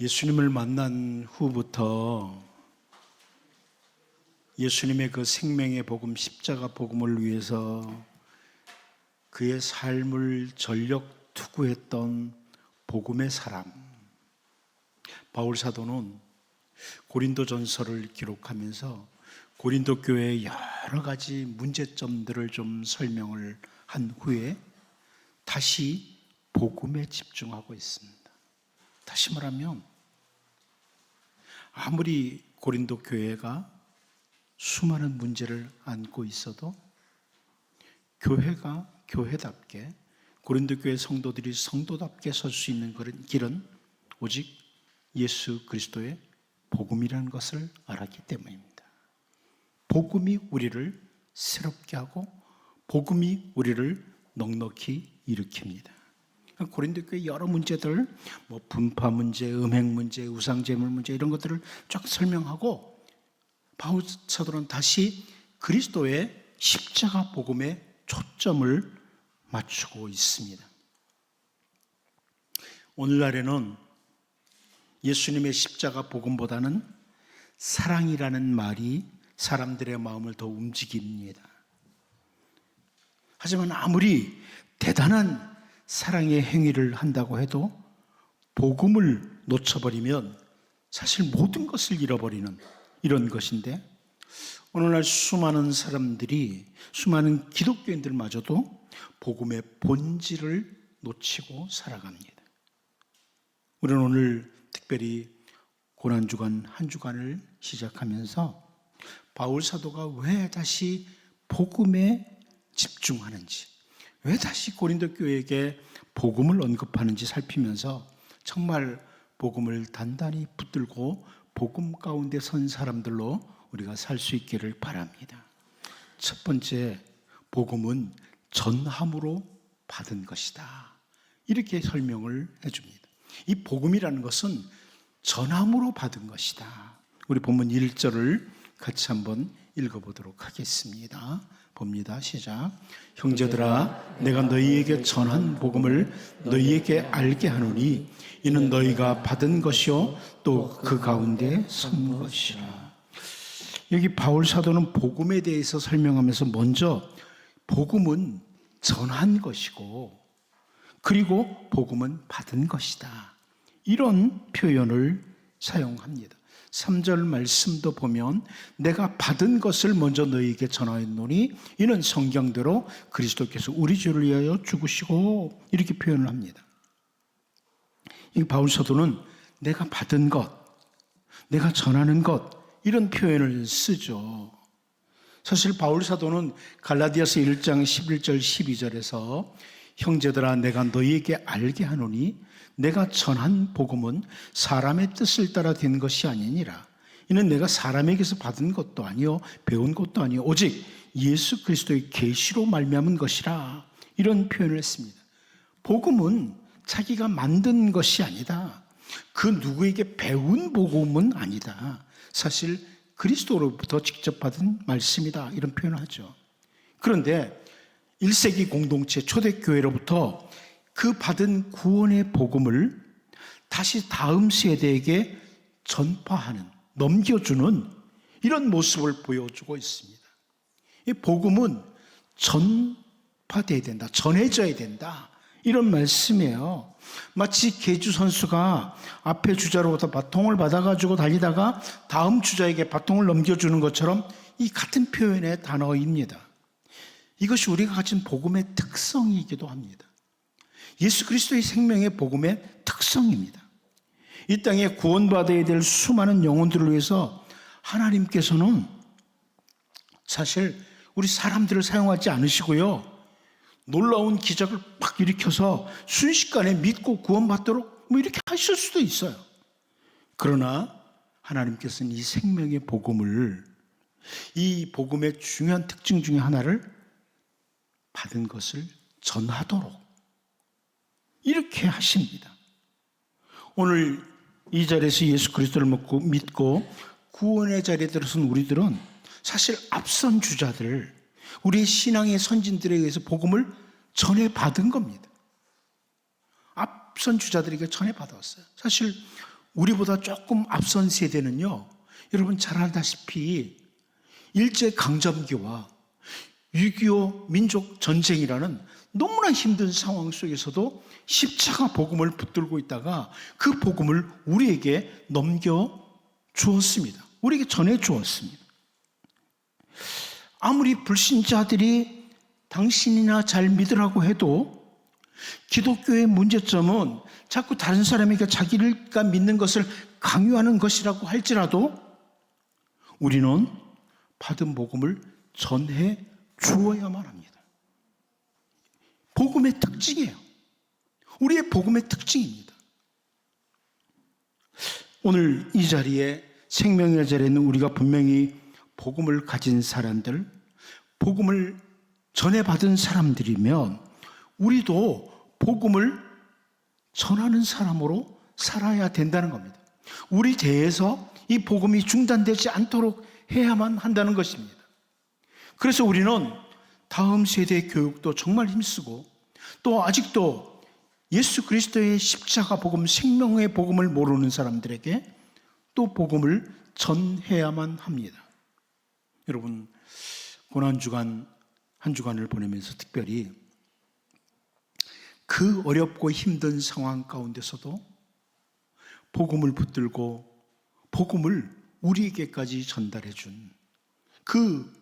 예수님을 만난 후부터 예수님의 그 생명의 복음, 십자가 복음을 위해서 그의 삶을 전력 투구했던 복음의 사람. 바울 사도는 고린도 전서를 기록하면서 고린도 교회의 여러 가지 문제점들을 좀 설명을 한 후에 다시 복음에 집중하고 있습니다. 다시 말하면 아무리 고린도 교회가 수많은 문제를 안고 있어도 교회가 교회답게 고린도 교회 성도들이 성도답게 설 수 있는 길은 오직 예수 그리스도의 복음이라는 것을 알았기 때문입니다. 복음이 우리를 새롭게 하고 복음이 우리를 넉넉히 일으킵니다. 고린도 교회 여러 문제들, 뭐 분파 문제, 음행 문제, 우상 제물 문제 이런 것들을 쫙 설명하고 바울 사도는 다시 그리스도의 십자가 복음에 초점을 맞추고 있습니다. 오늘날에는 예수님의 십자가 복음보다는 사랑이라는 말이 사람들의 마음을 더 움직입니다. 하지만 아무리 대단한 사랑의 행위를 한다고 해도 복음을 놓쳐버리면 사실 모든 것을 잃어버리는 이런 것인데 오늘날 수많은 사람들이 수많은 기독교인들마저도 복음의 본질을 놓치고 살아갑니다. 우리는 오늘 특별히 고난 주간 한 주간을 시작하면서 바울 사도가 왜 다시 복음에 집중하는지, 왜 다시 고린도 교회에게 복음을 언급하는지 살피면서 정말 복음을 단단히 붙들고 복음 가운데 선 사람들로 우리가 살 수 있기를 바랍니다. 첫 번째, 복음은 전함으로 받은 것이다. 이렇게 설명을 해줍니다. 이 복음이라는 것은 전함으로 받은 것이다. 우리 본문 1절을 같이 한번 읽어보도록 하겠습니다. 봅니다. 시작. 형제들아, 내가 너희에게 전한 복음을 너희에게 알게 하노니 이는 너희가 받은 것이요 또 그 가운데 선 것이라. 여기 바울 사도는 복음에 대해서 설명하면서 먼저 복음은 전한 것이고 그리고 복음은 받은 것이다. 이런 표현을 사용합니다. 3절 말씀도 보면 내가 받은 것을 먼저 너희에게 전하였노니 이는 성경대로 그리스도께서 우리 죄를 위하여 죽으시고 이렇게 표현을 합니다. 이 바울 사도는 내가 받은 것, 내가 전하는 것 이런 표현을 쓰죠. 사실 바울 사도는 갈라디아서 1장 11절 12절에서 형제들아 내가 너희에게 알게 하노니 내가 전한 복음은 사람의 뜻을 따라 된 것이 아니니라. 이는 내가 사람에게서 받은 것도 아니요 배운 것도 아니요 오직 예수 그리스도의 계시로 말미암은 것이라. 이런 표현을 했습니다. 복음은 자기가 만든 것이 아니다. 그 누구에게 배운 복음은 아니다. 사실 그리스도로부터 직접 받은 말씀이다. 이런 표현을 하죠. 그런데 1세기 공동체 초대교회로부터 그 받은 구원의 복음을 다시 다음 세대에게 전파하는, 넘겨주는 이런 모습을 보여주고 있습니다. 이 복음은 전파돼야 된다, 전해져야 된다. 이런 말씀이에요. 마치 개주 선수가 앞에 주자로부터 바통을 받아가지고 달리다가 다음 주자에게 바통을 넘겨주는 것처럼 이 같은 표현의 단어입니다. 이것이 우리가 가진 복음의 특성이기도 합니다. 예수 그리스도의 생명의 복음의 특성입니다. 이 땅에 구원받아야 될 수많은 영혼들을 위해서 하나님께서는 사실 우리 사람들을 사용하지 않으시고요. 놀라운 기적을 팍 일으켜서 순식간에 믿고 구원받도록 뭐 이렇게 하실 수도 있어요. 그러나 하나님께서는 이 생명의 복음을 이 복음의 중요한 특징 중에 하나를 받은 것을 전하도록 이렇게 하십니다. 오늘 이 자리에서 예수 그리스도를 믿고, 믿고 구원의 자리에 들어선 우리들은 사실 앞선 주자들, 우리 신앙의 선진들에 의해서 복음을 전해 받은 겁니다. 앞선 주자들에게 전해 받았어요. 사실 우리보다 조금 앞선 세대는요, 여러분 잘 알다시피 일제 강점기와 6.25 민족 전쟁이라는 너무나 힘든 상황 속에서도 십자가 복음을 붙들고 있다가 그 복음을 우리에게 넘겨 주었습니다. 우리에게 전해 주었습니다. 아무리 불신자들이 당신이나 잘 믿으라고 해도 기독교의 문제점은 자꾸 다른 사람에게 자기가 믿는 것을 강요하는 것이라고 할지라도 우리는 받은 복음을 전해 주어야만 합니다. 복음의 특징이에요. 우리의 복음의 특징입니다. 오늘 이 자리에 생명의 자리에는 우리가 분명히 복음을 가진 사람들, 복음을 전해받은 사람들이면 우리도 복음을 전하는 사람으로 살아야 된다는 겁니다. 우리 대에서 이 복음이 중단되지 않도록 해야만 한다는 것입니다. 그래서 우리는 다음 세대 교육도 정말 힘쓰고 또 아직도 예수 그리스도의 십자가 복음, 생명의 복음을 모르는 사람들에게 또 복음을 전해야만 합니다. 여러분, 고난 주간 한 주간을 보내면서 특별히 그 어렵고 힘든 상황 가운데서도 복음을 붙들고 복음을 우리에게까지 전달해 준 그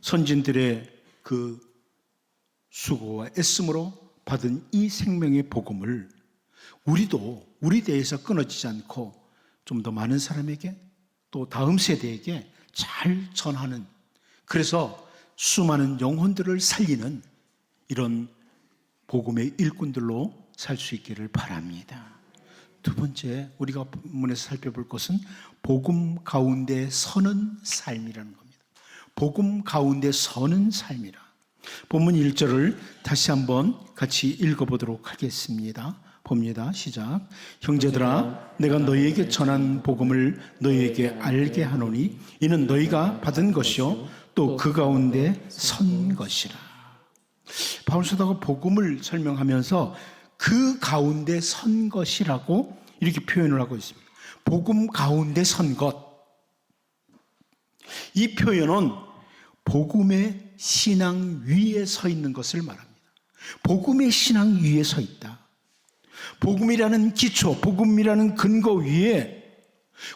선진들의 그 수고와 애씀으로 받은 이 생명의 복음을 우리도 우리 대에서 끊어지지 않고 좀 더 많은 사람에게 또 다음 세대에게 잘 전하는 그래서 수많은 영혼들을 살리는 이런 복음의 일꾼들로 살 수 있기를 바랍니다. 두 번째 우리가 본문에서 살펴볼 것은 복음 가운데 서는 삶이라는 겁니다. 복음 가운데 서는 삶이라. 본문 1절을 다시 한번 같이 읽어보도록 하겠습니다. 봅니다. 시작. 형제들아, 내가 너희에게 전한 복음을 너희에게 알게 하노니 이는 너희가 받은 것이요 또 그 가운데 선 것이라. 바울 사도가 복음을 설명하면서 그 가운데 선 것이라고 이렇게 표현을 하고 있습니다. 복음 가운데 선 것. 이 표현은 복음의 신앙 위에 서 있는 것을 말합니다. 복음의 신앙 위에 서 있다. 복음이라는 기초, 복음이라는 근거 위에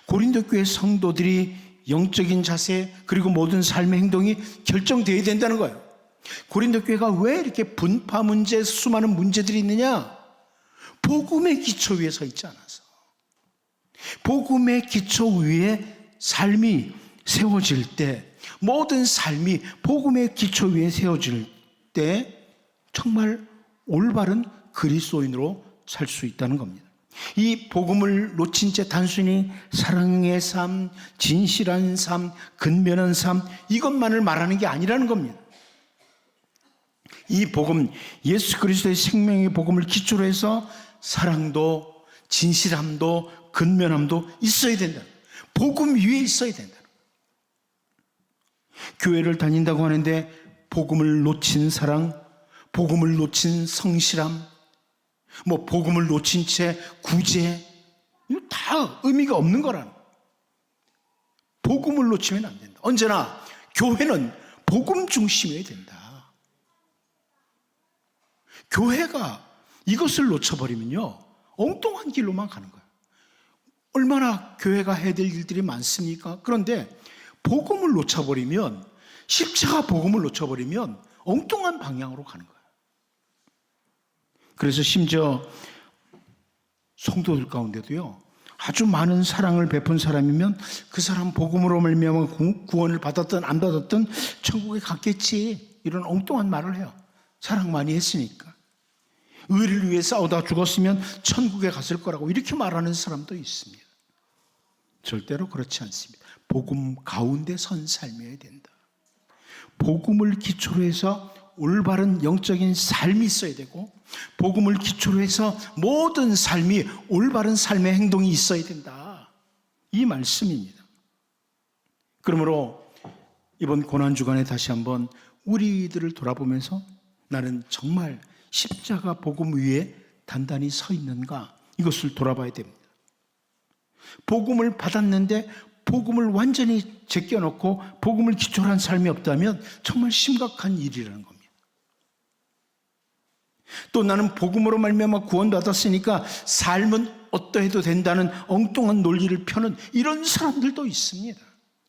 고린도 교회 성도들이 영적인 자세 그리고 모든 삶의 행동이 결정되어야 된다는 거예요. 고린도 교회가 왜 이렇게 분파 문제, 수많은 문제들이 있느냐? 복음의 기초 위에 서 있지 않아서. 복음의 기초 위에 삶이 세워질 때, 모든 삶이 복음의 기초 위에 세워질 때, 정말 올바른 그리스도인으로 살 수 있다는 겁니다. 이 복음을 놓친 채 단순히 사랑의 삶, 진실한 삶, 근면한 삶, 이것만을 말하는 게 아니라는 겁니다. 이 복음, 예수 그리스도의 생명의 복음을 기초로 해서 사랑도, 진실함도, 근면함도 있어야 된다. 복음 위에 있어야 된다. 교회를 다닌다고 하는데 복음을 놓친 사랑, 복음을 놓친 성실함, 뭐 복음을 놓친 채 구제, 다 의미가 없는 거라는. 복음을 놓치면 안 된다. 언제나 교회는 복음 중심이어야 된다. 교회가 이것을 놓쳐버리면요. 엉뚱한 길로만 가는 거예요. 얼마나 교회가 해야 될 일들이 많습니까? 그런데 복음을 놓쳐버리면, 십자가 복음을 놓쳐버리면 엉뚱한 방향으로 가는 거예요. 그래서 심지어 성도들 가운데도요. 아주 많은 사랑을 베푼 사람이면 그 사람 복음으로 말미암아 구원을 받았든 안 받았든 천국에 갔겠지. 이런 엉뚱한 말을 해요. 사랑 많이 했으니까. 의를 위해 싸우다 죽었으면 천국에 갔을 거라고 이렇게 말하는 사람도 있습니다. 절대로 그렇지 않습니다. 복음 가운데 선 삶이어야 된다. 복음을 기초로 해서 올바른 영적인 삶이 있어야 되고 복음을 기초로 해서 모든 삶이 올바른 삶의 행동이 있어야 된다. 이 말씀입니다. 그러므로 이번 고난 주간에 다시 한번 우리들을 돌아보면서 나는 정말 십자가 복음 위에 단단히 서 있는가 이것을 돌아봐야 됩니다. 복음을 받았는데 복음을 완전히 제껴놓고 복음을 기초로 한 삶이 없다면 정말 심각한 일이라는 겁니다. 또 나는 복음으로 말미암아 구원받았으니까 삶은 어떠해도 된다는 엉뚱한 논리를 펴는 이런 사람들도 있습니다.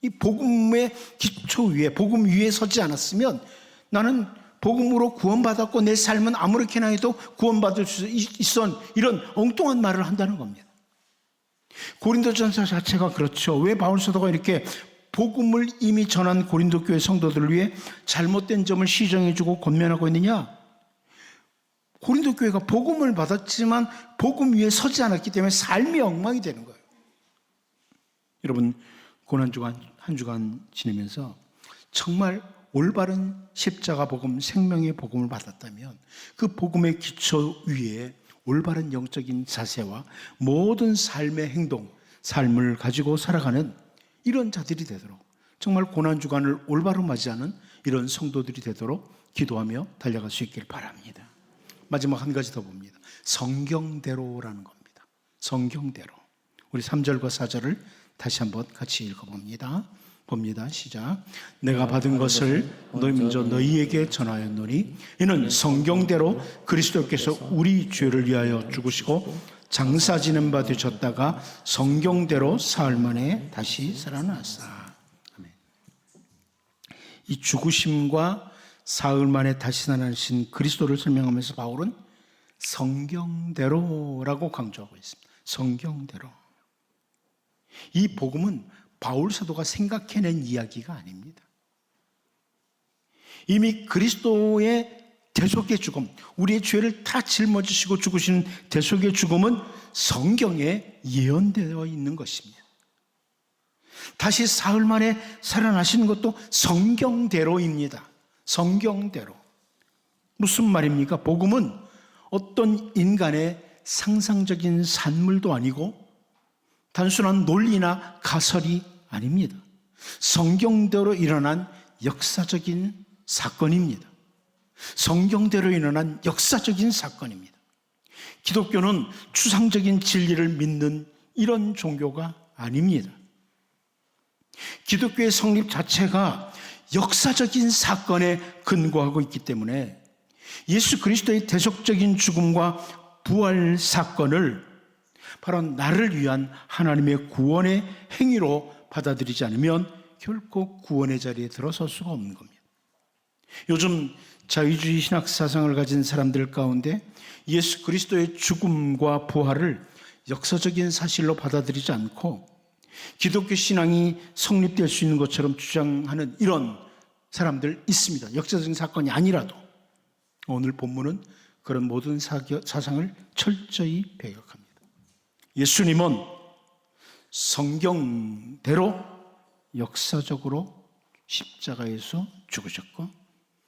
이 복음의 기초 위에 복음 위에 서지 않았으면 나는 복음으로 구원받았고 내 삶은 아무렇게나 해도 구원받을 수 있어 이런 엉뚱한 말을 한다는 겁니다. 고린도전서 자체가 그렇죠. 왜 바울 사도가 이렇게 복음을 이미 전한 고린도 교회 성도들을 위해 잘못된 점을 시정해주고 권면하고 있느냐? 고린도 교회가 복음을 받았지만 복음 위에 서지 않았기 때문에 삶이 엉망이 되는 거예요. 여러분 고난 주간 한 주간 지내면서 정말 올바른 십자가 복음, 생명의 복음을 받았다면 그 복음의 기초 위에 올바른 영적인 자세와 모든 삶의 행동, 삶을 가지고 살아가는 이런 자들이 되도록 정말 고난 주간을 올바로 맞이하는 이런 성도들이 되도록 기도하며 달려갈 수 있길 바랍니다. 마지막 한 가지 더 봅니다. 성경대로라는 겁니다. 성경대로. 우리 3절과 4절을 다시 한번 같이 읽어봅니다. 봅니다. 시작. 내가 받은 것을 너희 먼저 너희에게 전하였노니 이는 성경대로 그리스도께서 우리 죄를 위하여 죽으시고 장사 지는 바 되셨다가 성경대로 사흘 만에 다시 살아났사. 이 죽으심과 사흘 만에 다시 살아나신 그리스도를 설명하면서 바울은 성경대로라고 강조하고 있습니다. 성경대로. 이 복음은 바울 사도가 생각해낸 이야기가 아닙니다. 이미 그리스도의 대속의 죽음, 우리의 죄를 다 짊어지시고 죽으신 대속의 죽음은 성경에 예언되어 있는 것입니다. 다시 사흘 만에 살아나시는 것도 성경대로입니다. 성경대로. 무슨 말입니까? 복음은 어떤 인간의 상상적인 산물도 아니고 단순한 논리나 가설이 아닙니다. 성경대로 일어난 역사적인 사건입니다. 성경대로 일어난 역사적인 사건입니다. 기독교는 추상적인 진리를 믿는 이런 종교가 아닙니다. 기독교의 성립 자체가 역사적인 사건에 근거하고 있기 때문에 예수 그리스도의 대속적인 죽음과 부활 사건을 바로 나를 위한 하나님의 구원의 행위로 받아들이지 않으면 결코 구원의 자리에 들어설 수가 없는 겁니다. 요즘 자유주의 신학 사상을 가진 사람들 가운데 예수 그리스도의 죽음과 부활을 역사적인 사실로 받아들이지 않고 기독교 신앙이 성립될 수 있는 것처럼 주장하는 이런 사람들 있습니다. 역사적인 사건이 아니라도 오늘 본문은 그런 모든 사상을 철저히 배격합니다. 예수님은 성경대로 역사적으로 십자가에서 죽으셨고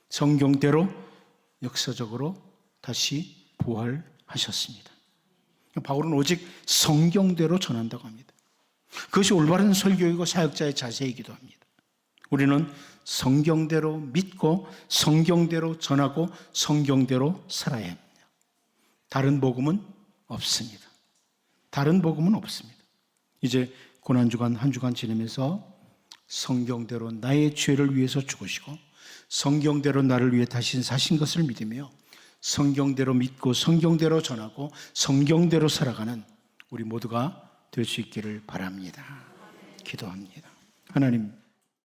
성경대로 역사적으로 다시 부활하셨습니다. 바울은 오직 성경대로 전한다고 합니다. 그것이 올바른 설교이고 사역자의 자세이기도 합니다. 우리는 성경대로 믿고 성경대로 전하고 성경대로 살아야 합니다. 다른 복음은 없습니다. 다른 복음은 없습니다. 이제 고난주간 한 주간 지내면서 성경대로 나의 죄를 위해서 죽으시고 성경대로 나를 위해 다시 사신 것을 믿으며 성경대로 믿고 성경대로 전하고 성경대로 살아가는 우리 모두가 될 수 있기를 바랍니다. 기도합니다. 하나님